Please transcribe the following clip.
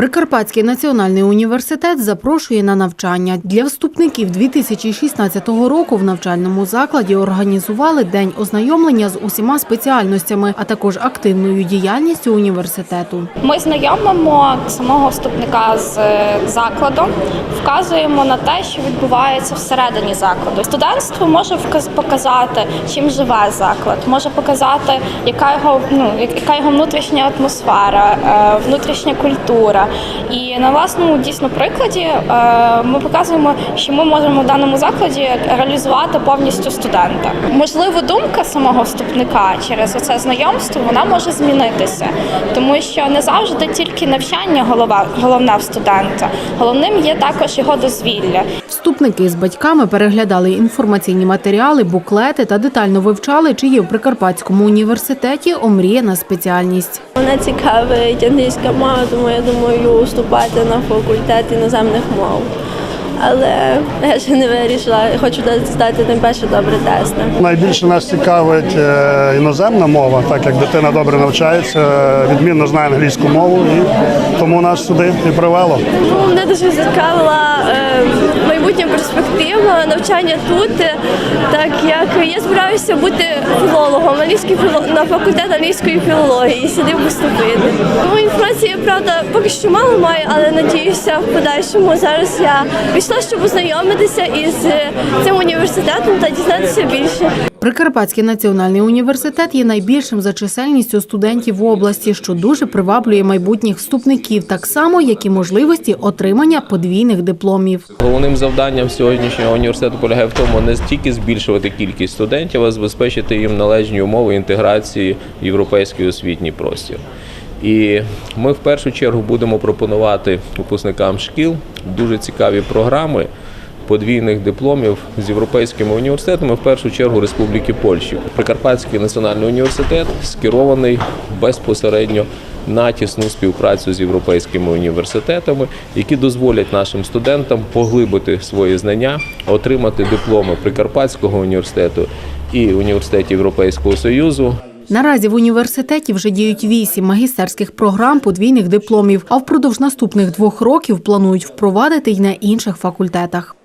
Прикарпатський національний університет запрошує на навчання. Для вступників 2016 року в навчальному закладі організували день ознайомлення з усіма спеціальностями, а також активною діяльністю університету. Ми знайомимо самого вступника з е, закладом, вказуємо на те, що відбувається всередині закладу. Студентство може показати, чим живе заклад, може показати, яка його ну яка його внутрішня атмосфера, е, внутрішня культура. І на власному дійсно прикладі е, ми показуємо, що ми можемо в даному закладі реалізувати повністю студента. Можливо, думка самого вступника через оце знайомство вона може змінитися, тому що не завжди тільки навчання голова головне в студента. Головним є також його дозвілля. Вступники з батьками переглядали інформаційні матеріали, буклети та детально вивчали, чи є в Прикарпатському університеті омріяна спеціальність. Мене цікавить англійська мова, тому я думаю вступати на факультет іноземних мов. Але я ще не вирішила. Хочу здати тим перше добре тести. Найбільше нас цікавить е, іноземна мова, так як дитина добре навчається, відмінно знає англійську мову, і тому нас сюди і привело. Ну, Мене дуже зацікавила е, майбутня перспектива навчання тут, так як я збираюся бути філологом філо- на факультет англійської філології і сюди поступити. Ну, інформації, правда, поки що мало маю, але надіюся в подальшому. Зараз я пішла, щоб ознайомитися із е, цим університетом та дізнатися більше. Прикарпатський національний університет є найбільшим за чисельністю студентів в області, що дуже приваблює майбутніх вступників, так само як і можливості отримання подвійних дипломів. Головним завданням сьогоднішнього університету полягає в тому, не тільки збільшувати кількість студентів, а забезпечити їм належні умови інтеграції в європейський освітній простір. І ми в першу чергу будемо пропонувати випускникам шкіл дуже цікаві програми подвійних дипломів з європейськими університетами, в першу чергу Республіки Польщі. Прикарпатський національний університет скерований безпосередньо на тісну співпрацю з європейськими університетами, які дозволять нашим студентам поглибити свої знання, отримати дипломи Прикарпатського університету і університетів Європейського Союзу. Наразі в університеті вже діють вісім магістерських програм подвійних дипломів, а впродовж наступних двох років планують впровадити й на інших факультетах.